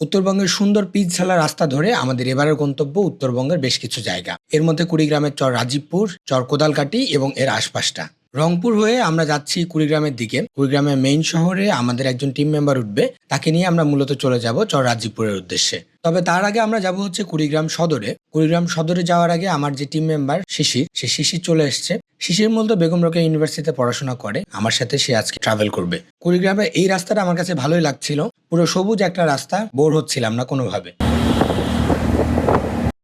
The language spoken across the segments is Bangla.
উত্তরবঙ্গের সুন্দর পিচ ছালা রাস্তা ধরে আমাদের এবারের গন্তব্য উত্তরবঙ্গের বেশ কিছু জায়গা। এর মধ্যে কুড়িগ্রামের চর রাজীবপুর, চর কোদালকাটি এবং এর আশপাশটা। রংপুর হয়ে আমরা যাচ্ছি কুড়িগ্রামের দিকে। কুড়িগ্রামের মেইন শহরে আমাদের একজন টিম মেম্বার উঠবে। তাকে নিয়ে আমরা মূলত চলে যাব চর রাজীবপুরের উদ্দেশ্যে। তবে তার আগে আমরা যাব হচ্ছে কুড়িগ্রাম সদরে। কুড়িগ্রাম সদরে যাওয়ার আগে আমার যে টিম মেম্বার শিশির, সে শিশির চলে এসছে। শিশির মূলত বেগম রোকেয়া ইউনিভার্সিটিতে পড়াশোনা করে। আমার সাথে সে আজকে ট্রাভেল করবে। কুড়িগ্রামে এই রাস্তাটা আমার কাছে ভালোই লাগছিল। পুরো সবুজ একটা রাস্তা, বোর হচ্ছিলাম না কোনোভাবে।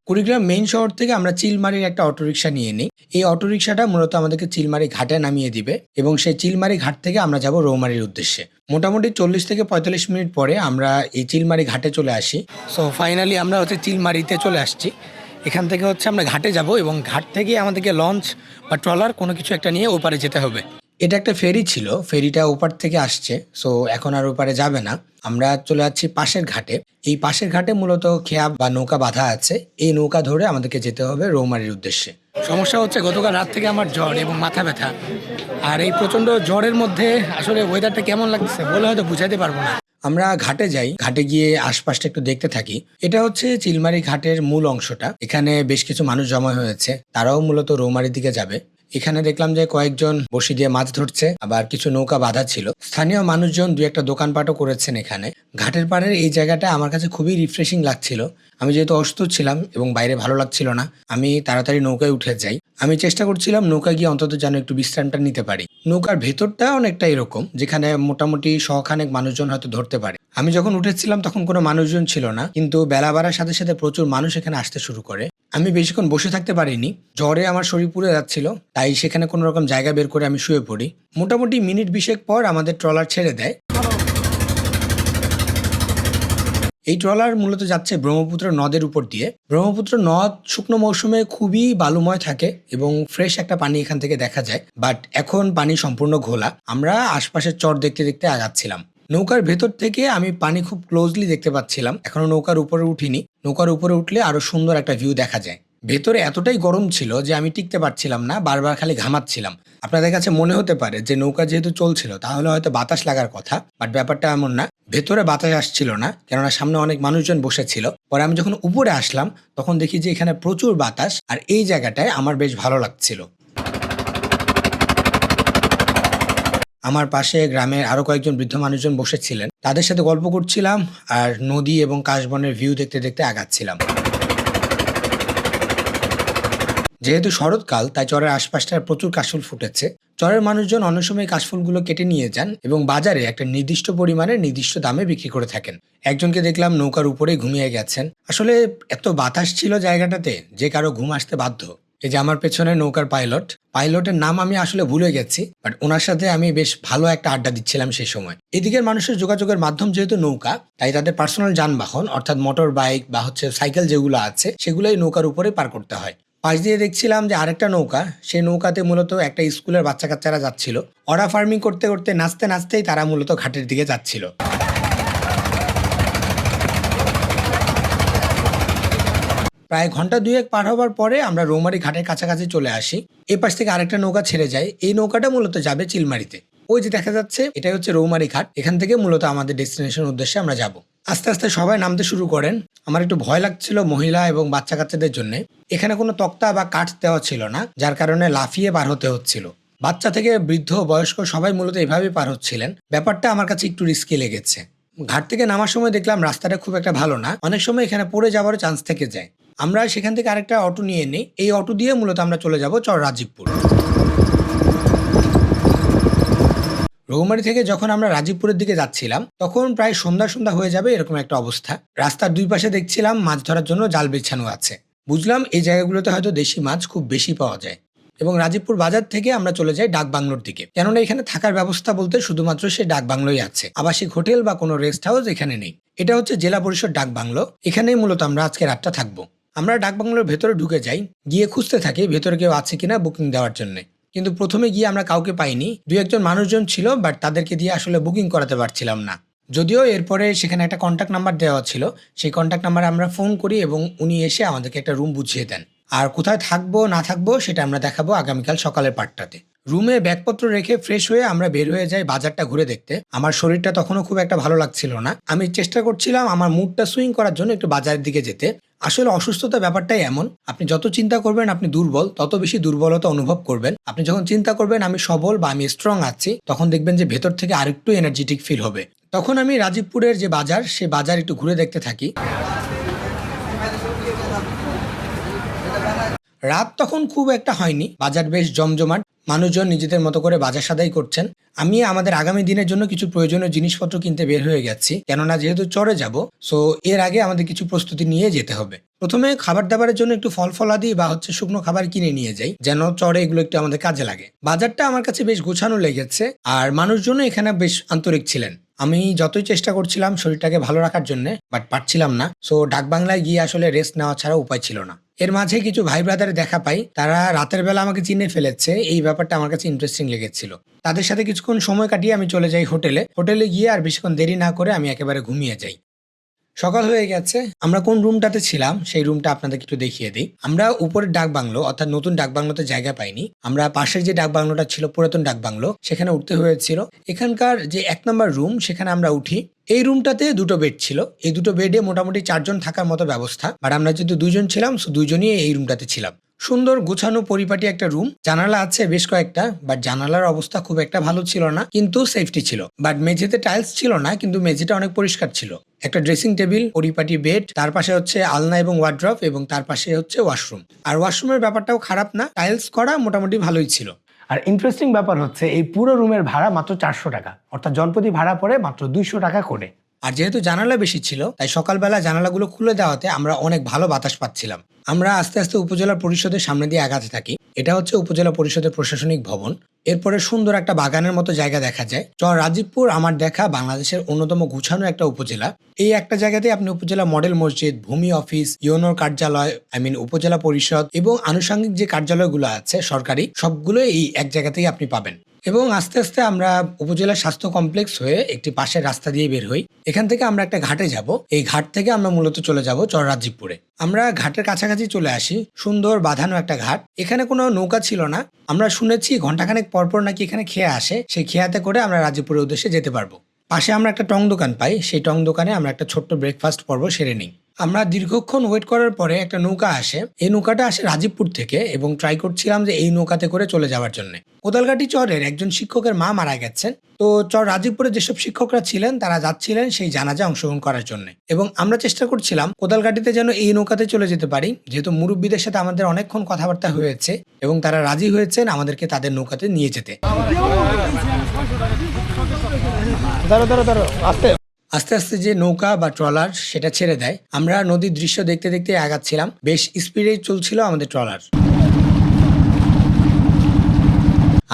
কুড়িগ্রাম মেইন শহর থেকে আমরা চিলমারির একটা অটোরিকশা নিয়ে নিই। এই অটোরিকশাটা মূলত আমাদেরকে চিলমারি ঘাটে নামিয়ে দিবে এবং সেই চিলমারি ঘাট থেকে আমরা যাব রৌমারির উদ্দেশ্যে। মোটামুটি চল্লিশ থেকে পঁয়তাল্লিশ মিনিট পরে আমরা এই চিলমারি ঘাটে চলে আসি। সো ফাইনালি আমরা হচ্ছে চিলমারিতে চলে আসছি। এখান থেকে হচ্ছে আমরা ঘাটে যাব এবং ঘাট থেকে আমাদেরকে লঞ্চ বা ট্রলার কোনো কিছু একটা নিয়ে ওপারে যেতে হবে। এটা একটা ফেরি ছিল, ফেরিটা ওপার থেকে আসছে সো এখন আর ওপারে যাবে না। আমরা চলে যাচ্ছি পাশের ঘাটে। এই পাশের ঘাটে মূলত খেয়া বা নৌকা বাঁধা আছে। এই নৌকা ধরে আমাদেরকে যেতে হবে রৌমারির উদ্দেশ্যে। সমস্যা হচ্ছে, গতকাল রাত থেকে আমার জ্বর এবং মাথা ব্যথা। আর এই প্রচণ্ড জ্বরের মধ্যে আসলে ওয়েদারটা কেমন লাগছে বলে হয়তো বুঝাইতে পারব না। আমরা ঘাটে যাই, ঘাটে গিয়ে আশপাশটা একটু দেখতে থাকি। এটা হচ্ছে চিলমারি ঘাটের মূল অংশটা। এখানে বেশ কিছু মানুষ জমা হয়েছে, তারাও মূলত রৌমারির দিকে যাবে। এখানে দেখলাম যে কয়েকজন বসি দিয়ে মাছ ধরছে, আবার কিছু নৌকা বাঁধা ছিল। স্থানীয় মানুষজন দু একটা দোকানপাটও করেছেন এখানে। ঘাটের পাড়ের এই জায়গাটা আমার কাছে খুবই রিফ্রেশিং লাগছিল। আমি যেহেতু অসুস্থ ছিলাম এবং বাইরে ভালো লাগছিল না, আমি তাড়াতাড়ি নৌকায় উঠে যাই। আমি চেষ্টা করছিলাম নৌকা গিয়ে অন্তত যেন একটু বিশ্রামটা নিতে পারি। নৌকার ভেতরটা অনেকটা এরকম, যেখানে মোটামুটি শখানেক মানুষজন হয়তো ধরতে পারে। আমি যখন উঠেছিলাম তখন কোনো মানুষজন ছিল না, কিন্তু বেলা বাড়ার সাথে সাথে প্রচুর মানুষ এখানে আসতে শুরু করে। আমি বেশিক্ষণ বসে থাকতে পারিনি, জ্বরে আমার শরীর পুড়ে যাচ্ছিল, তাই সেখানে কোনো রকম জায়গা বের করে আমি শুয়ে পড়ি। মোটামুটি মিনিট বিশেক পর আমাদের ট্রলার ছেড়ে দেয়। এই ট্রলার মূলত যাচ্ছে ব্রহ্মপুত্র নদের উপর দিয়ে। ব্রহ্মপুত্র নদ শুকনো মৌসুমে খুবই বালুময় থাকে এবং ফ্রেশ একটা পানি এখান থেকে দেখা যায় বাট এখন পানি সম্পূর্ণ ঘোলা। আমরা আশপাশের চর দেখতে দেখতে আগাচ্ছিলাম। নৌকার ভেতর থেকে আমি পানি খুব ক্লোজলি দেখতে পাচ্ছিলাম। এখনও নৌকার উপরে উঠিনি। নৌকার উপরে উঠলে আরও সুন্দর একটা ভিউ দেখা যায়। ভেতরে এতটাই গরম ছিল যে আমি টিকতে পারছিলাম না, বারবার খালি ঘামাচ্ছিলাম। আপনাদের কাছে মনে হতে পারে যে নৌকা যেহেতু চলছিল, তাহলে হয়তো বাতাস লাগার কথা বাট ব্যাপারটা এমন না। ভেতরে বাতাস আসছিল না, কেননা সামনে অনেক মানুষজন বসেছিল। পরে আমি যখন উপরে আসলাম, তখন দেখি যে এখানে প্রচুর বাতাস, আর এই জায়গাটায় আমার বেশ ভালো লাগছিল। আমার পাশে গ্রামের আরও কয়েকজন বৃদ্ধ মানুষজন বসেছিলেন। তাদের সাথে গল্প করছিলাম, আর নদী এবং কাশবনের ভিউ দেখতে দেখতে আগাচ্ছিলাম। যেহেতু শরৎকাল, তাই চরের আশপাশটায় প্রচুর কাশফুল ফুটেছে। চরের মানুষজন অনেক সময় কাশফুলগুলো কেটে নিয়ে যান এবং বাজারে একটা নির্দিষ্ট পরিমাণে নির্দিষ্ট দামে বিক্রি করে থাকেন। একজনকে দেখলাম নৌকার উপরেই ঘুমিয়ে গেছেন। আসলে এত বাতাস ছিল জায়গাটাতে যে কারও ঘুম আসতে বাধ্য। এই যে আমার পেছনে নৌকার পাইলট, পাইলটের নাম আমি আসলে ভুলে গেছি, বাট ওনার সাথে আমি বেশ ভালো একটা আড্ডা দিচ্ছিলাম সেই সময়। এদিকের মানুষের যোগাযোগের মাধ্যম যেহেতু নৌকা, তাই তাদের পার্সোনাল যানবাহন, অর্থাৎ মোটর বাইক বা হচ্ছে সাইকেল যেগুলো আছে, সেগুলোই নৌকার উপরে পার করতে হয়। পাশ দিয়ে দেখছিলাম যে আরেকটা নৌকা। সেই নৌকাতে মূলত একটা স্কুলের বাচ্চা কাচ্চারা যাচ্ছিল। অরা ফার্মিং করতে করতে, নাচতে, নাচতেই তারা মূলত ঘাটের দিকে যাচ্ছিল। প্রায় ঘণ্টা দুয়েক পার হবার পরে আমরা রৌমারি ঘাটের কাছাকাছি চলে আসি। এই পাশ থেকে আরেকটা নৌকা ছেড়ে যায়। এই নৌকাটা মূলত যাবে চিলমারিতে। ওই যে দেখা যাচ্ছে, এটাই হচ্ছে রৌমারি ঘাট। এখান থেকে মূলত আমাদের ডেস্টিনেশন উদ্দেশ্যে আমরা যাব। আস্তে আস্তে সবাই নামতে শুরু করেন। আমার একটু ভয় লাগছিল মহিলা এবং বাচ্চা কাচ্চাদের জন্য। এখানে কোনো তক্তা বা কাঠ দেওয়া ছিল না, যার কারণে লাফিয়ে পার হতে হচ্ছিল। বাচ্চা থেকে বৃদ্ধ বয়স্ক সবাই মূলত এভাবেই পার হচ্ছিলেন। ব্যাপারটা আমার কাছে একটু রিস্কি লেগেছে। ঘাট থেকে নামার সময় দেখলাম রাস্তাটা খুব একটা ভালো না। অনেক সময় এখানে পড়ে যাওয়ারও চান্স থেকে যায়। আমরা সেখান থেকে আরেকটা অটো নিয়ে নিই। এই অটো দিয়ে মূলত আমরা চলে যাব চর রাজীবপুর। রঘুমারি থেকে যখন আমরা রাজীবপুরের দিকে যাচ্ছিলাম, তখন প্রায় সন্ধ্যা সন্ধ্যা হয়ে যাবে এরকম একটা অবস্থা। রাস্তার দুই পাশে দেখছিলাম মাছ ধরার জন্য জাল বিছানো আছে। বুঝলাম এই জায়গাগুলোতে হয়তো দেশি মাছ খুব বেশি পাওয়া যায়। এবং রাজীবপুর বাজার থেকে আমরা চলে যাই ডাক বাংলোর দিকে। কেননা এখানে থাকার ব্যবস্থা বলতে শুধুমাত্র সে ডাক বাংলোই আছে। আবাসিক হোটেল বা কোনো রেস্ট হাউস এখানে নেই। এটা হচ্ছে জেলা পরিষদ ডাক বাংলো। এখানেই মূলত আমরা আজকে রাতটা থাকব। আমরা ডাক বাংলোর ভেতরে ঢুকে যাই, গিয়ে খুঁজতে থাকি ভেতরে কেউ আছে কিনা বুকিং দেওয়ার জন্য। কিন্তু প্রথমে গিয়ে আমরা কাউকে পাইনি। দু একজন মানুষজন ছিল বাট তাদেরকে দিয়ে আসলে বুকিং করাতে পারছিলাম না। যদিও এরপরে সেখানে একটা কন্ট্যাক্ট নাম্বার দেওয়া ছিল, সেই কন্ট্যাক্ট নাম্বারে আমরা ফোন করি এবং উনি এসে আমাদেরকে একটা রুম বুঝিয়ে দেন। আর কোথায় থাকব, না থাকব, সেটা আমরা দেখাবো আগামীকাল সকালের পাঠটাতে রুমে ব্যাগপত্র রেখে ফ্রেশ হয়ে আমরা বের হয়ে যাই বাজারটা ঘুরে দেখতে। আমার শরীরটা তখনও খুব একটা ভালো লাগছিল না। আমি চেষ্টা করছিলাম আমার মুডটা সুইং করার জন্য একটু বাজারের দিকে যেতে। আসলে অসুস্থতা ব্যাপারটাই এমন। আপনি যত চিন্তা করবেন আপনি দুর্বল, তত বেশি দুর্বলতা অনুভব করবেন। আপনি যখন চিন্তা করবেন আমি সবল বা আমি স্ট্রং আছি, তখন দেখবেন যে ভেতর থেকে আরেকটু এনার্জেটিক ফিল হবে। তখন আমি রাজীবপুরের যে বাজার, সে বাজার একটু ঘুরে দেখতে থাকি। রাত তখন খুব একটা হয়নি। বাজার বেশ জমজমাট। মানুষজন নিজেদের মতো করে বাজার সাদাই করছেন। আমি আমাদের আগামী দিনের জন্য কিছু প্রয়োজনীয় জিনিসপত্র কিনতে বের হয়ে গেছি। কেননা যেহেতু চড়ে যাব সো এর আগে আমাদের কিছু প্রস্তুতি নিয়ে যেতে হবে। প্রথমে খাবার দাবারের জন্য একটু ফল ফলাদি বা হচ্ছে শুকনো খাবার কিনে নিয়ে যাই, যেন চড়ে এগুলো একটু আমাদের কাজে লাগে। বাজারটা আমার কাছে বেশ গোছানো লেগেছে আর মানুষজন এখানে বেশ আন্তরিক ছিলেন। আমি যতই চেষ্টা করছিলাম শরীরটাকে ভালো রাখার জন্য, বাট পারছিলাম না। সো ডাক বাংলায় গিয়ে আসলে রেস্ট নেওয়া ছাড়া উপায় ছিল না। এর মাঝে কিছু ভাই ব্রাদার দেখা পাই, তারা রাতের বেলা আমাকে চিনে ফেলেছে, এই ব্যাপারটা আমার কাছে ইন্টারেস্টিং লেগেছিল। তাদের সাথে কিছুক্ষণ সময় কাটিয়ে আমি চলে যাই হোটেলে। হোটেলে গিয়ে আর বেশিক্ষণ দেরি না করে আমি একেবারে ঘুমিয়ে যাই। সকাল হয়ে গেছে। আমরা কোন রুমটাতে ছিলাম সেই রুমটা আপনাদেরকে একটু দেখিয়ে দিই। আমরা উপরের ডাক বাংলো অর্থাৎ নতুন ডাক বাংলোতে জায়গা পাইনি। আমরা পাশের যে ডাক বাংলোটা ছিল পুরাতন ডাক বাংলো, সেখানে উঠতে হয়েছিল। এখানকার যে এক নম্বর রুম, সেখানে আমরা উঠি। এই রুমটাতে দুটো বেড ছিল। এই দুটো বেডে মোটামুটি চারজন থাকার মতো ব্যবস্থা। বাট আমরা যেহেতু দুজন ছিলাম, সো দুইজনই এই রুমটাতে ছিলাম। সুন্দর গোছানো পরিপাটি একটা রুম জানালা আছে বেশ কয়েকটা বাট জানালার অবস্থা খুব একটা ভালো ছিল না, কিন্তু সেফটি ছিল। বাট মেঝেতে টাইলস ছিল না, কিন্তু মেঝেটা অনেক পরিষ্কার ছিল। একটা ড্রেসিং টেবিল পরিপাটি বেড তার পাশে হচ্ছে আলনা এবং ওয়ার্ড্রপ এবং তার পাশে হচ্ছে ওয়াশরুম আর ওয়াশরুমের ব্যাপারটাও খারাপ না টাইলস করা মোটামুটি ভালোই ছিল। আর ইন্টারেস্টিং ব্যাপার হচ্ছে, এই পুরো রুমের ভাড়া মাত্র চারশো টাকা, অর্থাৎ জনপ্রতি ভাড়া পড়ে মাত্র দুইশো টাকা করে। আর যেহেতু জানালা বেশি ছিল, তাই সকালবেলা জানালাগুলো খুলে দেওয়াতে আমরা অনেক ভালো বাতাস পাচ্ছিলাম। আমরা আস্তে আস্তে উপজেলা পরিষদের সামনে দিয়ে আগাতে থাকি। এটা হচ্ছে উপজেলা পরিষদের প্রশাসনিক ভবন। এরপরে সুন্দর একটা বাগানের মতো জায়গা দেখা যায়। চর রাজীবপুর, আমার দেখা, বাংলাদেশের অন্যতম গুছানো একটা উপজেলা। এই একটা জায়গাতে আপনি উপজেলা মডেল মসজিদ, ভূমি অফিস ইউনোর কার্যালয়, আই মিন উপজেলা পরিষদ এবং আনুষঙ্গিক যে কার্যালয়গুলো আছে সরকারি সবগুলো এই এক জায়গাতেই আপনি পাবেন। এবং আস্তে আস্তে আমরা উপজেলা স্বাস্থ্য কমপ্লেক্স হয়ে একটি পাশের রাস্তা দিয়ে বের হই। এখান থেকে আমরা একটা ঘাটে যাব। এই ঘাট থেকে আমরা মূলত চলে যাব চররাজীবপুরে আমরা ঘাটের কাছাকাছি চলে আসি। সুন্দর বাঁধানো একটা ঘাট। এখানে কোনো নৌকা ছিল না। আমরা শুনেছি ঘন্টাখানেক পরপর নাকি এখানে খেয়ে আসে। সেই খেয়াতে করে আমরা রাজীবপুরের উদ্দেশ্যে যেতে পারব। পাশে আমরা একটা টং দোকান পাই। সেই টং দোকানে আমরা একটা ছোট্ট ব্রেকফাস্ট পর্ব সেরে নিই। আমরা দীর্ঘক্ষণ ওয়েট করার পরে একটা নৌকা আসে। এই নৌকাটা আসে রাজীবপুর থেকে এবং ট্রাই করছিলাম যে এই নৌকাতে করে চলে যাওয়ার জন্য। কোদালঘাটি চরের একজন শিক্ষকের মা মারা গেছেন। তো চর রাজীবপুরে যেসব শিক্ষকরা ছিলেন, তারা যাচ্ছিলেন সেই জানাজা অংশগ্রহণ করার জন্য। এবং আমরা চেষ্টা করছিলাম কোদালঘাটিতে যেন এই নৌকাতে চলে যেতে পারি। যেহেতু মুরব্বীদের সাথে আমাদের অনেকক্ষণ কথাবার্তা হয়েছে এবং তারা রাজি হয়েছেন আমাদেরকে তাদের নৌকাতে নিয়ে যেতে। ধরো আস্তে। আস্তে আস্তে যে নৌকা বা ট্রলার সেটা ছেড়ে দেয়, আমরা নদীর দৃশ্য দেখতে দেখতে আগাচ্ছিলাম। বেশ স্পিডে চলছিল আমাদের ট্রলার।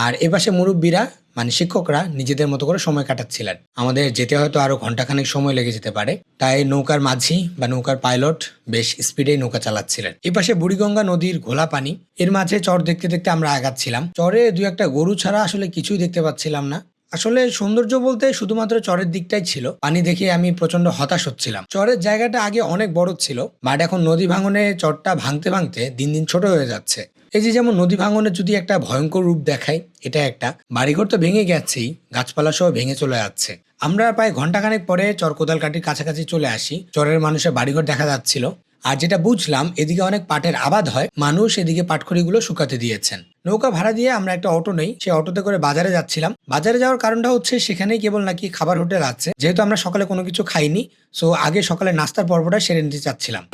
আর এপাশে মুরব্বীরা মানে শিক্ষকরা, নিজেদের মতো করে সময় কাটাচ্ছিলেন। আমাদের যেতে হয়তো আরও ঘন্টাখানেক সময় লেগে যেতে পারে। তাই নৌকার মাঝি বা নৌকার পাইলট বেশ স্পিডেই নৌকা চালাচ্ছিলেন। এপাশে বুড়িগঙ্গা নদীর ঘোলা পানি, এর মাঝে চর দেখতে দেখতে আমরা আগাচ্ছিলাম। চরে দু একটা গরু ছাড়া আসলে কিছুই দেখতে পাচ্ছিলাম না। আসলে সৌন্দর্য বলতে শুধুমাত্র চরের দিকটাই ছিল। পানি দেখে আমি প্রচণ্ড হতাশ হচ্ছিলাম। চরের জায়গাটা আগে অনেক বড় ছিল, বাট এখন নদী ভাঙনে চরটা ভাঙতে ভাঙতে দিন দিন ছোট হয়ে যাচ্ছে। এই যে যেমন নদী ভাঙনের যদি একটা ভয়ঙ্কর রূপ দেখায় এটা একটা। বাড়িঘর তো ভেঙে গেছেই, গাছপালা সহ ভেঙে চলে যাচ্ছে। আমরা প্রায় ঘন্টাখানেক পরে চর কোদালকাটির কাছাকাছি চলে আসি। চরের মানুষের বাড়িঘর দেখা যাচ্ছিল। আর যেটা বুঝলাম, এদিকে অনেক পাটের আবাদ হয়, মানুষ এদিকে পাটখড়িগুলো শুকাতে দিয়েছেন। নৌকা ভাড়া দিয়ে আমরা একটা অটো নেই, সেই অটোতে করে বাজারে যাচ্ছিলাম। বাজারে যাওয়ার কারণটা হচ্ছে সেখানেই কেবল নাকি খাবার হোটেল আছে, যেহেতু আমরা সকালে কোনো কিছু খাইনি, সো আগে সকালে নাস্তার পর্বটা সেরে নিতে চাচ্ছিলাম।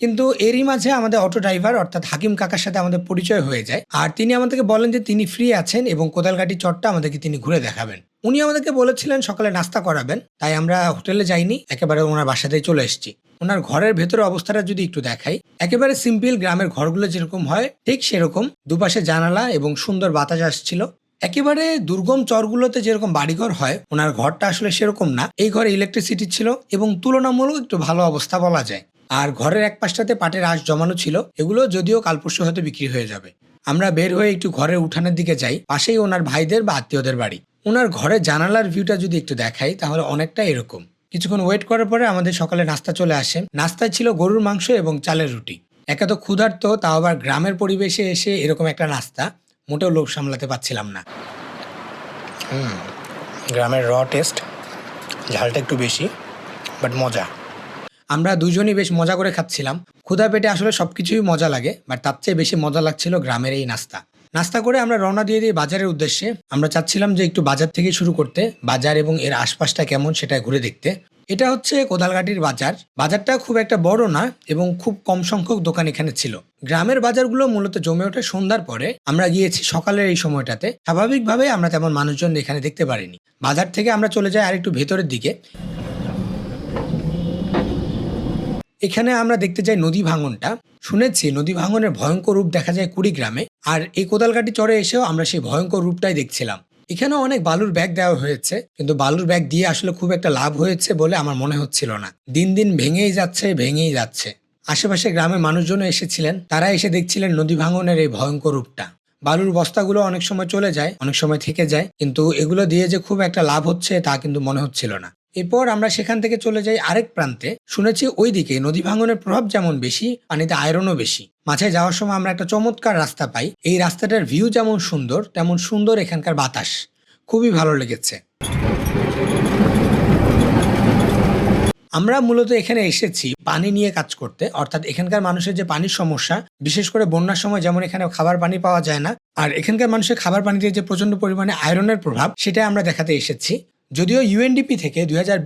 কিন্তু এরই মাঝে আমাদের অটো ড্রাইভার, অর্থাৎ হাকিম কাকার সাথে আমাদের পরিচয় হয়ে যায়, আর তিনি আমাদেরকে বলেন যে তিনি ফ্রি আছেন এবং কোদালঘাটি চটটা আমাদেরকে তিনি ঘুরে দেখাবেন। উনি আমাদেরকে বলেছিলেন, সকালে নাস্তা করাবেন। তাই আমরা হোটেলে যাইনি, একেবারে ওনার বাসাতেই চলে এসেছি। ওনার ঘরের ভেতরে অবস্থাটা যদি একটু দেখাই, একেবারে সিম্পল গ্রামের ঘরগুলো যেরকম হয়, ঠিক সেরকম। দুপাশে জানালা এবং সুন্দর বাতাস আসছিল। একেবারে দুর্গম চরগুলোতে যেরকম বাড়িঘর হয়, ওনার ঘরটা আসলে সেরকম না। এই ঘরে ইলেকট্রিসিটি ছিল এবং তুলনামূলক একটু ভালো অবস্থা বলা যায়। আর ঘরের এক পাশটাতে পাটের আঁশ জমানো ছিল, এগুলো যদিও কাল পরশু হয়তো বিক্রি হয়ে যাবে। আমরা বের হয়ে একটু ঘরের উঠানের দিকে যাই, পাশেই ওনার ভাইদের বা আত্মীয়দের বাড়ি। ওনার ঘরের জানালার ভিউটা যদি একটু দেখাই তাহলে অনেকটা এরকম। কিছুক্ষণ ওয়েট করার পরে আমাদের সকালে নাস্তা চলে আসে। নাস্তায় ছিল গরুর মাংস এবং চালের রুটি। একা তো ক্ষুধার্ত তাও আবার গ্রামের পরিবেশে এসে এরকম একটা নাস্তা মোটেও লোভ সামলাতে পারছিলাম না। হুম গ্রামের র টেস্ট ঝালটা একটু বেশি বাট মজা। আমরা দুজনই বেশ মজা করে খাচ্ছিলাম। ক্ষুধা পেটে আসলে সব কিছুই মজা লাগে বাট তার চেয়ে বেশি মজা লাগছিল গ্রামের এই নাস্তা। নাস্তা করে আমরা রওনা দিয়ে দিই বাজারের উদ্দেশ্যে। আমরা চাচ্ছিলাম যে একটু বাজার থেকে শুরু করতে, বাজার এবং এর আশপাশটা কেমন সেটা ঘুরে দেখতে। এটা হচ্ছে কোদালঘাটির বাজার। বাজারটা খুব একটা বড় না এবং খুব কম সংখ্যক দোকান এখানে ছিল। গ্রামের বাজারগুলো মূলত জমে ওঠে সন্ধ্যার পরে। আমরা গিয়েছি সকালের এই সময়টাতে। স্বাভাবিকভাবে আমরা তেমন মানুষজন এখানে দেখতে পারিনি। বাজার থেকে আমরা চলে যাই আরেকটু ভেতরের দিকে। এখানে আমরা দেখতে যাই নদী ভাঙনটা। শুনেছি নদী ভাঙনের ভয়ঙ্কর রূপ দেখা যায় কুড়িগ্রামে, আর এই কোদালঘাটি চরে এসেও আমরা সেই ভয়ঙ্কর রূপটাই দেখছিলাম। এখানে অনেক বালুর ব্যাগ দেওয়া হয়েছে, কিন্তু বালুর ব্যাগ দিয়ে আসলে খুব একটা লাভ হয়েছে বলে আমার মনে হচ্ছিল না। দিন দিন ভেঙেই যাচ্ছে ভেঙেই যাচ্ছে। আশেপাশে গ্রামের মানুষজনও এসেছিলেন তারা এসে দেখছিলেন নদী ভাঙনের এই ভয়ঙ্কর রূপটা। বালুর বস্তাগুলো অনেক সময় চলে যায়, অনেক সময় থেকে যায়, কিন্তু এগুলো দিয়ে যে খুব একটা লাভ হচ্ছে তা কিন্তু মনে হচ্ছিল না। এরপর আমরা সেখান থেকে চলে যাই আরেক প্রান্তে। শুনেছি ওইদিকে নদী ভাঙনের প্রভাব যেমন বেশি, পানিতে আয়রনও বেশি। মাঝে যাওয়ার সময় আমরা একটা চমৎকার রাস্তা পাই। এই রাস্তাটার ভিউ যেমন সুন্দর, তেমন সুন্দর এখানকার বাতাস। খুবই ভালো লেগেছে। আমরা মূলত এখানে এসেছি পানি নিয়ে কাজ করতে। অর্থাৎ এখানকার মানুষের যে পানির সমস্যা, বিশেষ করে বন্যার সময় যেমন এখানে খাবার পানি পাওয়া যায় না, আর এখানকার মানুষের খাবার পানিতে যে প্রচণ্ড পরিমাণে আয়রনের প্রভাব সেটা আমরা দেখাতে এসেছি। যদিও ইউএনডিপি থেকে দুই হাজার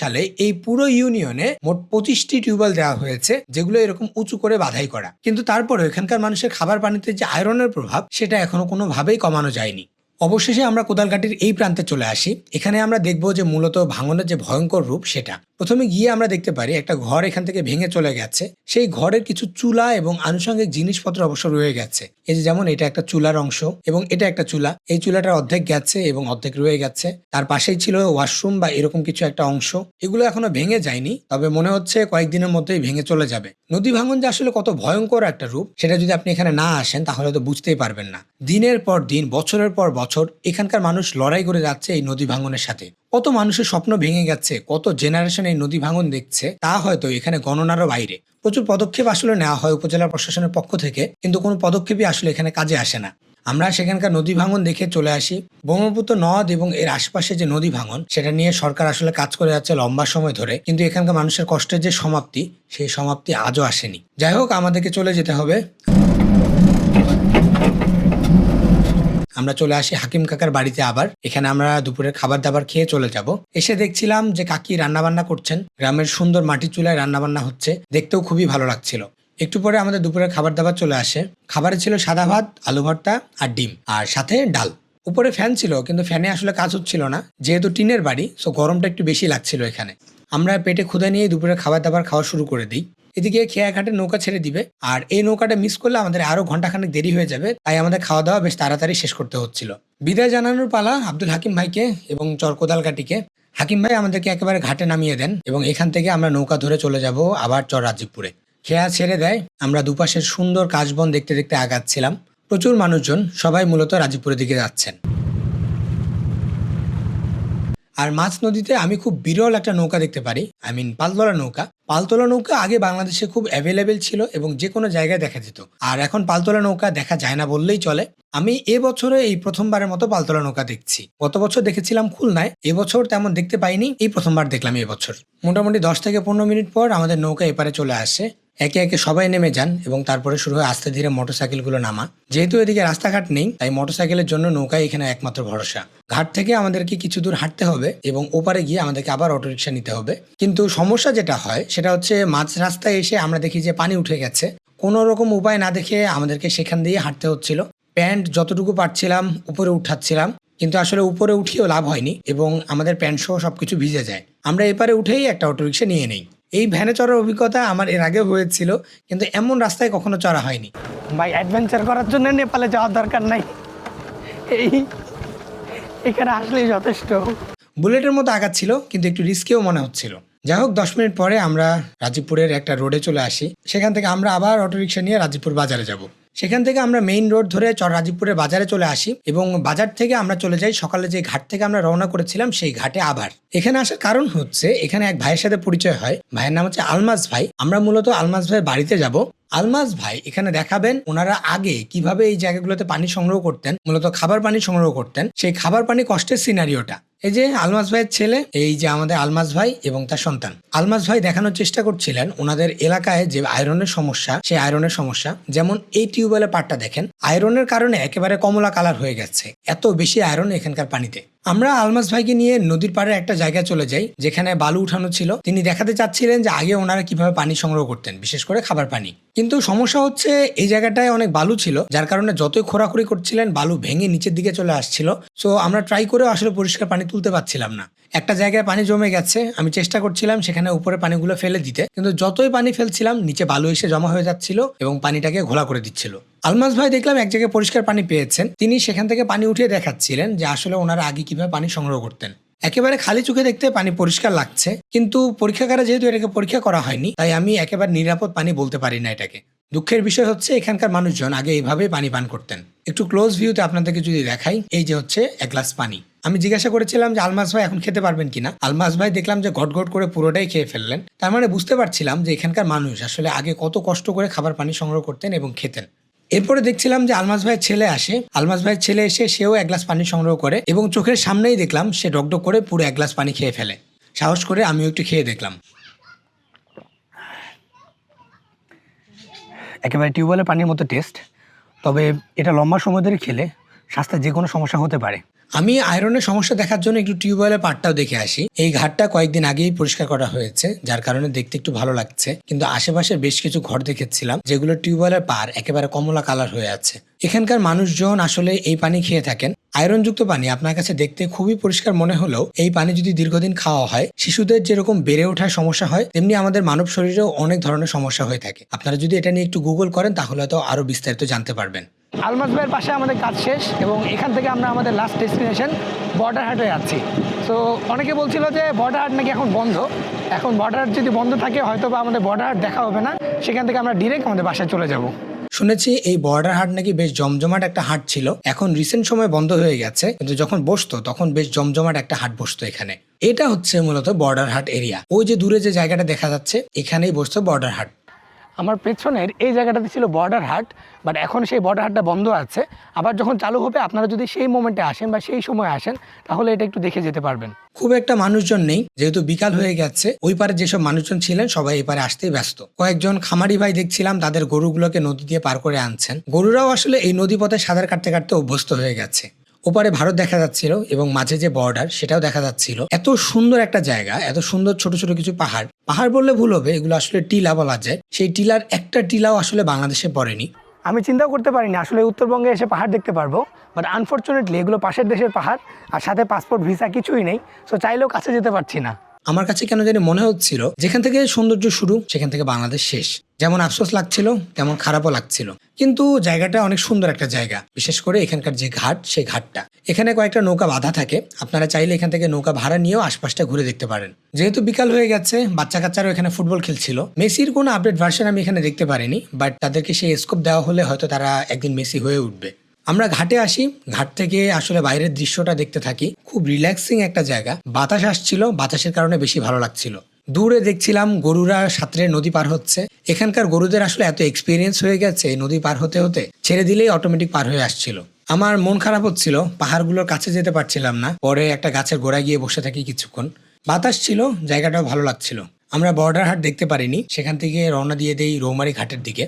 সালে এই পুরো ইউনিয়নে মোট পঁচিশটি টিউবওয়েল দেওয়া হয়েছে, যেগুলো এরকম উঁচু করে বাধাই করা। কিন্তু তারপরে এখানকার মানুষের খাবার পানিতে যে আয়রনের প্রভাব, সেটা এখনও কোনোভাবেই কমানো যায়নি। অবশেষে আমরা কোদালঘাটির এই প্রান্তে চলে আসি। এখানে আমরা দেখব যে মূলত ভাঙনের যে ভয়ঙ্কর রূপ সেটা। প্রথমে গিয়ে আমরা দেখতে পারি একটা ঘর এখান থেকে ভেঙে চলে গেছে। সেই ঘরের কিছু চুলা এবং আনুষঙ্গিক জিনিসপত্র অবশ্য রয়ে গেছে। এই যে যেমন এটা একটা চুলার অংশ এবং এটা একটা চুলা। এই চুলাটার অর্ধেক গেছে এবং অর্ধেক রয়ে গেছে। তার পাশেই ছিল ওয়াশরুম বা এরকম কিছু একটা অংশ। এগুলো এখনও ভেঙে যায়নি, তবে মনে হচ্ছে কয়েকদিনের মধ্যেই ভেঙে চলে যাবে। নদী ভাঙন যে আসলে কত ভয়ঙ্কর একটা রূপ, সেটা যদি আপনি এখানে না আসেন, তাহলে তো বুঝতেই পারবেন না। দিনের পর দিন, বছরের পর বছর এখানকার মানুষ লড়াই করে যাচ্ছে এই নদী ভাঙনের সাথে। কত মানুষের স্বপ্ন ভেঙে গেছে, কত জেনারেশন এই নদী ভাঙন দেখছে, তা হয়তো এখানে গণনারও বাইরে। প্রচুর পদক্ষেপ আসলে নেওয়া হয় উপজেলা প্রশাসনের পক্ষ থেকে, কিন্তু কোনো পদক্ষেপই আসলে এখানে কাজে আসে না। আমরা সেখানকার নদী ভাঙন দেখে চলে আসি। ব্রহ্মপুত্র নদ এবং এর আশপাশে যে নদী ভাঙন, সেটা নিয়ে সরকার আসলে কাজ করে যাচ্ছে লম্বা সময় ধরে, কিন্তু এখানকার মানুষের কষ্টের যে সমাপ্তি, সেই সমাপ্তি আজও আসেনি। যাই হোক, আমাদেরকে চলে যেতে হবে। আমরা চলে আসি হাকিম কাকার বাড়িতে আবার। এখানে আমরা দুপুরের খাবার দাবার খেয়ে চলে যাব। এসে দেখছিলাম যে কাকি রান্নাবান্না করছেন। গ্রামের সুন্দর মাটির চুলায় রান্নাবান্না হচ্ছে। দেখতেও খুবই ভালো লাগছিল। একটু পরে আমাদের দুপুরের খাবার দাবার চলে আসে। খাবারে ছিল সাদা ভাত, আলু ভর্তা আর ডিম আর সাথে ডাল। উপরে ফ্যান ছিল, কিন্তু ফ্যানে আসলে কাজ হচ্ছিল না। যেহেতু টিনের বাড়ি সো গরমটা একটু বেশি লাগছিল এখানে। আমরা পেটে ক্ষুধা নিয়ে দুপুরে খাবার দাবার খাওয়া শুরু করে দিই। এদিকে খেয়া ঘাটে নৌকা ছেড়ে দিবে, আর এই নৌকাটা মিস করলে আমাদের আরও ঘন্টাখানেক দেরি হয়ে যাবে, তাই আমাদের খাওয়া দাওয়া বেশ তাড়াতাড়ি শেষ করতে হচ্ছিল। বিদায় জানানোর পালা আব্দুল হাকিম ভাইকে এবং চর কোদালকাটিকে হাকিম ভাই আমাদেরকে একেবারে ঘাটে নামিয়ে দেন এবং এখান থেকে আমরা নৌকা ধরে চলে যাব আবার চর রাজীবপুরে খেয়া ছেড়ে দেয়, আমরা দুপাশের সুন্দর কাশবন দেখতে দেখতে আগাচ্ছিলাম। প্রচুর মানুষজন, সবাই মূলত রাজীবপুরের দিকে যাচ্ছেন। আর মাছ নদীতে আমি খুব বিরল একটা নৌকা দেখতে পারি। আই মিন পালতোলা নৌকা। পালতোলা নৌকা আগে বাংলাদেশে খুব অ্যাভেলেবেল ছিল এবং যে কোনো জায়গায় দেখা যেত। আর এখন পালতোলা নৌকা দেখা যায় না বললেই চলে। আমি এবছরে এই প্রথমবারের মতো পালতোলা নৌকা দেখছি। গত বছর দেখেছিলাম খুলনায় এবছর তেমন দেখতে পাইনি, এই প্রথমবার দেখলাম এবছর মোটামুটি দশ থেকে পনেরো মিনিট পর আমাদের নৌকা এপারে চলে আসে। একে একে সবাই নেমে যান এবং তারপরে শুরু হয় আস্তে ধীরে মোটরসাইকেলগুলো নামা। যেহেতু এদিকে রাস্তাঘাট নেই, তাই মোটরসাইকেলের জন্য নৌকায় এখানে একমাত্র ভরসা। ঘাট থেকে আমাদেরকে কিছু দূর হাঁটতে হবে এবং ওপারে গিয়ে আমাদেরকে আবার অটোরিকশা নিতে হবে। কিন্তু সমস্যা যেটা হয়, সেটা হচ্ছে মাঝ রাস্তায় এসে আমরা দেখি যে পানি উঠে গেছে। কোনো রকম উপায় না দেখে আমাদেরকে সেখান দিয়ে হাঁটতে হচ্ছিল। প্যান্ট যতটুকু পারছিলাম, উপরে উঠাচ্ছিলাম। কিন্তু আসলে উপরে উঠিয়েও লাভ হয়নি এবং আমাদের প্যান্ট সহ সবকিছু ভিজে যায়। আমরা এপারে উঠেই একটা অটোরিকশা নিয়ে নেই। এই ভ্যানে চড়ার অভিজ্ঞতা আমার এর আগে হয়েছিল কিন্তু এমন রাস্তায় কখনো চড়া হয়নি। ভাই অ্যাডভেঞ্চার করার জন্য নেপালে যাওয়ার দরকার নাই। এই এখানে আসলেই যথেষ্ট। বুলেটের মতো আগাচ্ছিল কিন্তু একটু রিস্কিও মনে হচ্ছিল। যাই হোক দশ মিনিট পরে আমরা রাজীবপুরের একটা রোডে চলে আসি। সেখান থেকে আমরা আবার অটোরিকশা নিয়ে রাজীবপুর বাজারে যাব। সেখান থেকে আমরা মেইন রোড ধরে চর রাজীবপুরের বাজারে চলে আসি এবং বাজার থেকে আমরা চলে যাই সকালে যে ঘাট থেকে আমরা রওনা করেছিলাম সেই ঘাটে আবার। এখানে আসার কারণ হচ্ছে এখানে এক ভাইয়ের সাথে পরিচয় হয়। ভাইয়ের নাম হচ্ছে আলমাস ভাই। আমরা মূলত আলমাস ভাইয়ের বাড়িতে যাব। আলমাজ ভাই এখানে দেখাবেন ওনারা আগে কীভাবে এই জায়গাগুলোতে পানি সংগ্রহ করতেন, মূলত খাবার পানি সংগ্রহ করতেন। সেই খাবার পানি কষ্টের সিনারিওটা এই যে আলমাজ ভাইয়ের ছেলে, এই যে আমাদের আলমাস ভাই এবং তার সন্তান। আলমাস ভাই দেখানোর চেষ্টা করছিলেন ওনাদের এলাকায় যে আয়রনের সমস্যা, সেই আয়রনের সমস্যা। যেমন এই টিউবওয়েলের পাটটা দেখেন, আয়রনের কারণে একেবারে কমলা কালার হয়ে গেছে। এত বেশি আয়রন এখানকার পানিতে। আমরা আলমাজ ভাইকে নিয়ে নদীর পাড়ে একটা জায়গায় চলে যাই, যেখানে বালু উঠানো ছিল। তিনি দেখাতে চাচ্ছিলেন যে আগে ওনারা কীভাবে পানি সংগ্রহ করতেন, বিশেষ করে খাবার পানি। কিন্তু সমস্যা হচ্ছে এই জায়গাটায় অনেক বালু ছিল, যার কারণে যতই খোরাখুরি করছিলেন, বালু ভেঙে নিচের দিকে চলে আসছিল। সো আমরা ট্রাই করেও আসলে পরিষ্কার পানি তুলতে পারছিলাম না। একটা জায়গায় পানি জমে গেছে, আমি চেষ্টা করছিলাম সেখানে উপরে পানিগুলো ফেলে দিতে, কিন্তু যতই পানি ফেলছিলাম, নিচে বালু এসে জমা হয়ে যাচ্ছিল এবং পানিটাকে ঘোলা করে দিচ্ছিল। আলমাস ভাই দেখলাম এক জায়গায় পরিষ্কার পানি পেয়েছেন। তিনি সেখান থেকে পানি উঠিয়ে দেখাচ্ছিলেন যে আসলে ওনারা আগে কীভাবে পানি সংগ্রহ করতেন। একেবারে খালি চোখে দেখতে পানি পরিষ্কার লাগছে, কিন্তু পরীক্ষাগারে যেহেতু এটাকে পরীক্ষা করা হয়নি, তাই আমি একেবারে নিরাপদ পানি বলতে পারি না এটাকে। দুঃখের বিষয় হচ্ছে এখানকার মানুষজন আগে এইভাবেই পানি পান করতেন। একটু ক্লোজ ভিউতে আপনাদেরকে যদি দেখাই, এই যে হচ্ছে এক গ্লাস পানি। আমি জিজ্ঞাসা করেছিলাম যে, আলমাস ভাই এখন খেতে পারবেন কিনা? আলমাস ভাই দেখলাম যে ঘট ঘট করে পুরোটাই খেয়ে ফেললেন। তার মানে বুঝতে পারছিলাম যে, এখানকার মানুষ আসলে আগে কত কষ্ট করে খাবার পানি সংগ্রহ করতেন এবং খেতেন। এরপরে দেখছিলাম যে, আলমাস ভাইয়ের ছেলে আসে। আলমাস ভাইয়ের ছেলে এসে সেও এক গ্লাস পানি সংগ্রহ করে এবং চোখের সামনেই দেখলাম সে ডকডক করে পুরো এক গ্লাস পানি খেয়ে ফেলে। সাহস করে আমিও একটু খেয়ে দেখলাম। একেবারে টিউবওয়েলের পানির মতো টেস্ট। তবে এটা লম্বা সময় ধরে খেলে স্বাস্থ্যের যে কোনো সমস্যা হতে পারে। আমি আয়রনের সমস্যা দেখার জন্য একটু টিউবওয়েলের পাটটাও দেখে আসি। এই ঘাটটা কয়েকদিন আগেই পরিষ্কার করা হয়েছে, যার কারণে দেখতে একটু ভালো লাগছে। কিন্তু আশেপাশে বেশ কিছু ঘর দেখেছিলাম, যেগুলো টিউবওয়েলের পার একেবারে কমলা কালার হয়ে আছে। এখানকার মানুষজন আসলে এই পানি খেয়ে থাকেন। আয়রনযুক্ত পানি আপনার কাছে দেখতে খুবই পরিষ্কার মনে হলেও এই পানি যদি দীর্ঘদিন খাওয়া হয়, শিশুদের যেরকম বেড়ে ওঠার সমস্যা হয়, তেমনি আমাদের মানব শরীরেও অনেক ধরনের সমস্যা হয়ে থাকে। আপনারা যদি এটা নিয়ে একটু গুগল করেন, তাহলে তো আরও বিস্তারিত জানতে পারবেন। আলমাজ ভাইয়ের পাশে আমাদের কাজ শেষ এবং এখান থেকে আমরা আমাদের লাস্ট ডেস্টিনেশন বর্ডার হাটে যাচ্ছি। তো অনেকে বলছিল যে বর্ডার হাট নাকি এখন বন্ধ। এখন বর্ডার হাট যদি বন্ধ থাকে হয়তো বা আমাদের বর্ডার হাট দেখা হবে না। সেখান থেকে আমরা ডিরেক্ট আমাদের বাসায় চলে যাব। শুনেছি এই বর্ডার হাট নাকি বেশ জমজমাট একটা হাট ছিল। এখন রিসেন্ট সময় বন্ধ হয়ে গেছে, কিন্তু যখন বসতো তখন বেশ জমজমাট একটা হাট বসতো এখানে। এটা হচ্ছে মূলত বর্ডার হাট এরিয়া ওই যে দূরে যে জায়গাটা দেখা যাচ্ছে, এখানেই বসতো বর্ডার হাট। আমার পেছনের এই জায়গাটাতে ছিল বর্ডার হাট বাট এখন সেই বর্ডার হাটটা বন্ধ আছে। আবার যখন চালু হবে, আপনারা যদি সেই মোমেন্টে আসেন বা সেই সময় আসেন, তাহলে এটা একটু দেখে যেতে পারবেন। খুব একটা মানুষজন নেই, যেহেতু বিকাল হয়ে গেছে, ওই পারে যেসব মানুষজন ছিলেন, সবাই এই পারে আসতেই ব্যস্ত। কয়েকজন খামারি ভাই দেখছিলাম, তাদের গরুগুলোকে নদী দিয়ে পার করে আনছেন। গরুরাও আসলে এই নদী পথে সাঁতার কাটতে কাটতে অভ্যস্ত হয়ে গেছে। ওপারে ভারত দেখা যাচ্ছিল এবং মাঝে যে বর্ডার সেটাও দেখা যাচ্ছিল। এত সুন্দর একটা জায়গা এত সুন্দর ছোট ছোট কিছু পাহাড়। পাহাড় বললে ভুল হবে এগুলো আসলে টিলা বলা যায়। সেই টিলার একটা টিলাও আসলে বাংলাদেশে পড়েনি। আমি চিন্তাও করতে পারিনি আসলে উত্তরবঙ্গে এসে পাহাড় দেখতে পারব। বাট আনফর্চুনেটলি এগুলো পাশের দেশের পাহাড় আর সাথে পাসপোর্ট ভিসা কিছুই নেই। সো চাইলেও কাছে যেতে পারছি না। আমার কাছে কেন জানি মনে হচ্ছিল যেখান থেকে সৌন্দর্য শুরু সেখান থেকে বাংলাদেশ শেষ। যেমন আফসোস লাগছিল, তেমন খারাপও লাগছিল। কিন্তু জায়গাটা অনেক সুন্দর একটা জায়গা। বিশেষ করে এখানকার যে ঘাট, সেই ঘাটটা। এখানে কয়েকটা নৌকা বাঁধা থাকে। আপনারা চাইলে এখান থেকে নৌকা ভাড়া নিয়েও আশপাশটা ঘুরে দেখতে পারেন। যেহেতু বিকাল হয়ে গেছে, বাচ্চা কাচ্চারাও এখানে ফুটবল খেলছিল। মেসির কোনো আপডেট ভার্সন আমি এখানে দেখতে পারিনি বাট তাদেরকে সেই স্কোপ দেওয়া হলে হয়তো তারা একদিন মেসি হয়ে উঠবে। আমরা ঘাটে আসি। ঘাট থেকে আসলে বাইরের দৃশ্যটা দেখতে থাকি। খুব রিল্যাক্সিং একটা জায়গা। বাতাস আসছিল। বাতাসের কারণে বেশি ভালো লাগছিল। দূরে দেখছিলাম গরুরা সাঁতরে নদী পার হচ্ছে। এখানকার গরুদের আসলে এত এক্সপিরিয়েন্স হয়ে গেছে নদী পার হতে হতে, ছেড়ে দিলেই অটোমেটিক পার হয়ে আসছিল। আমার মন খারাপ হচ্ছিল, পাহাড়গুলোর কাছে যেতে পারছিলাম না। পরে একটা গাছের গোড়ায় গিয়ে বসে থাকি কিছুক্ষণ। বাতাস ছিল, জায়গাটাও ভালো লাগছিল। আমরা বর্ডার হাট দেখতে পারিনি, সেখান থেকে রওনা দিয়ে দেই রৌমারি ঘাটের দিকে।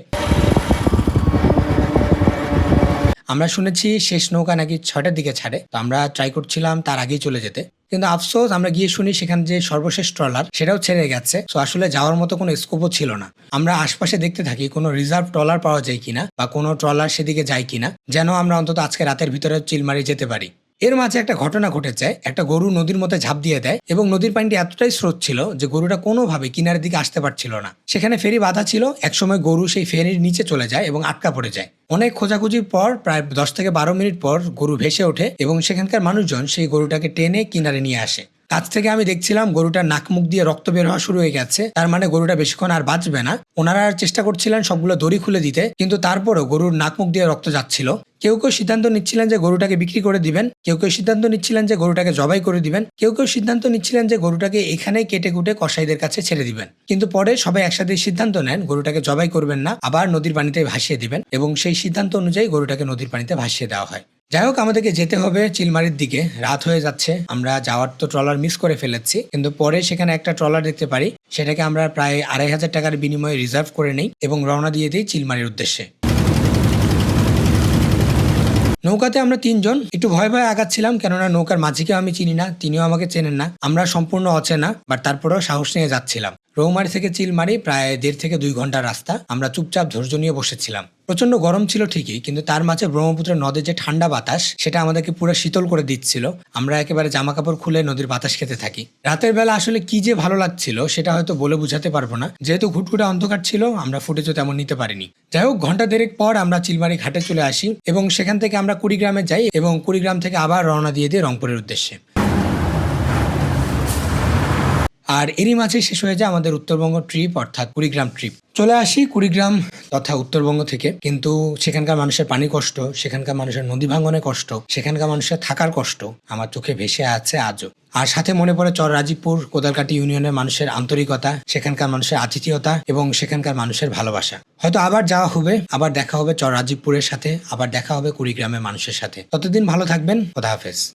আমরা শুনেছি শেষ নৌকা নাকি ছয়টার দিকে ছাড়ে। তো আমরা ট্রাই করছিলাম তার আগেই চলে যেতে। কিন্তু আফসোস, আমরা গিয়ে শুনি সেখানে যে সর্বশেষ ট্রলার সেটাও ছেড়ে গেছে। তো আসলে যাওয়ার মতো কোনো স্কোপও ছিল না। আমরা আশপাশে দেখতে থাকি কোনো রিজার্ভ ট্রলার পাওয়া যায় কিনা বা কোনো ট্রলার সেদিকে যায় কিনা, যেন আমরা অন্তত আজকে রাতের ভিতরে চিলমারি যেতে পারি। এর মাঝে একটা ঘটনা ঘটেছে। একটা গরু নদীর মধ্যে ঝাঁপ দিয়ে দেয় এবং নদীর পানিটি এতটাই স্রোত ছিল যে গরুটা কোনোভাবে কিনারের দিকে আসতে পারছিল না। সেখানে ফেরি বাধা ছিল। একসময় গরু সেই ফেরির নিচে চলে যায় এবং আটকা পড়ে যায়। অনেক খোঁজাখুঁজির পর প্রায় দশ থেকে বারো মিনিট পর গরু ভেসে ওঠে এবং সেখানকার মানুষজন সেই গরুটাকে টেনে কিনারে নিয়ে আসে। কাছ থেকে আমি দেখছিলাম গরুটার নাক মুখ দিয়ে রক্ত বের হওয়া শুরু হয়ে গেছে। তার মানে গরুটা বেশিক্ষণ আর বাঁচবে না। ওনারা চেষ্টা করছিলেন সবগুলো দড়ি খুলে দিতে, কিন্তু তারপরও গরুর নাক মুখ দিয়ে রক্ত যাচ্ছিল। কেউ কেউ সিদ্ধান্ত নিচ্ছিলেন যে গরুটাকে বিক্রি করে দিবেন, কেউ কেউ সিদ্ধান্ত নিচ্ছিলেন যে গরুটাকে জবাই করে দিবেন, কেউ কেউ সিদ্ধান্ত নিচ্ছিলেন যে গরুটাকে এখানেই কেটে কুটে কসাইদের কাছে ছেড়ে দিবেন। কিন্তু পরে সবাই একসাথে সিদ্ধান্ত নেন, গরুটাকে জবাই করবেন না, আবার নদীর পানিতে ভাসিয়ে দিবেন এবং সেই সিদ্ধান্ত অনুযায়ী গরুটাকে নদীর পানিতে ভাসিয়ে দেওয়া হয়। যাই হোক, আমাদেরকে যেতে হবে চিলমারির দিকে। রাত হয়ে যাচ্ছে, আমরা যাওয়ার তো ট্রলার মিস করে ফেলেছি, কিন্তু পরে সেখানে একটা ট্রলার দেখতে পারি, সেটাকে আমরা প্রায় আড়াই হাজার টাকার বিনিময়ে রিজার্ভ করে নেই এবং রওনা দিয়ে দিই চিলমারির উদ্দেশ্যে। নৌকাতে আমরা তিনজন, একটু ভয় ভয়ে আগাচ্ছিলাম, কেননা নৌকার মাঝিকেও আমি চিনি না, তিনিও আমাকে চেনেন না, আমরা সম্পূর্ণ অচেনা, বাট তারপরেও সাহস নিয়ে যাচ্ছিলাম। রৌমারি থেকে চিলমারি প্রায় দেড় থেকে দুই ঘণ্টার রাস্তা। আমরা চুপচাপ ধৈর্য নিয়ে বসেছিলাম। প্রচণ্ড গরম ছিল ঠিকই, কিন্তু তার মাঝে ব্রহ্মপুত্র নদের যে ঠান্ডা বাতাস, সেটা আমাদেরকে পুরো শীতল করে দিচ্ছিল। আমরা একেবারে জামা কাপড় খুলে নদীর বাতাস খেতে থাকি। রাতের বেলা আসলে কি যে ভালো লাগছিল, সেটা হয়তো বলে বোঝাতে পারব না। যেহেতু ঘুটঘুটে অন্ধকার ছিল, আমরা ফুটেজও তেমন নিতে পারিনি। যাই হোক, ঘণ্টা দেড়েক পর আমরা চিলমারি ঘাটে চলে আসি এবং সেখান থেকে আমরা কুড়িগ্রামে যাই এবং কুড়িগ্রাম থেকে আবার রওনা দিয়ে দিই রংপুরের উদ্দেশ্যে। আর এরই মাঝে শেষ হয়ে যায় আমাদের উত্তরবঙ্গ ট্রিপ অর্থাৎ কুড়িগ্রাম ট্রিপ চলে আসি কুড়িগ্রাম তথা উত্তরবঙ্গ থেকে। কিন্তু সেখানকার মানুষের পানি কষ্ট, সেখানকার মানুষের নদী ভাঙনে কষ্ট, সেখানকার মানুষের থাকার কষ্ট আমার চোখে ভেসে আছে আজও। আর সাথে মনে পড়ে চর রাজীবপুর কোদালকাটি ইউনিয়নের মানুষের আন্তরিকতা, সেখানকার মানুষের আতিথেয়তা এবং সেখানকার মানুষের ভালোবাসা। হয়তো আবার যাওয়া হবে, আবার দেখা হবে চর রাজীবপুরের সাথে, আবার দেখা হবে কুড়িগ্রামের মানুষের সাথে। ততদিন ভালো থাকবেন, খোদা হাফেজ।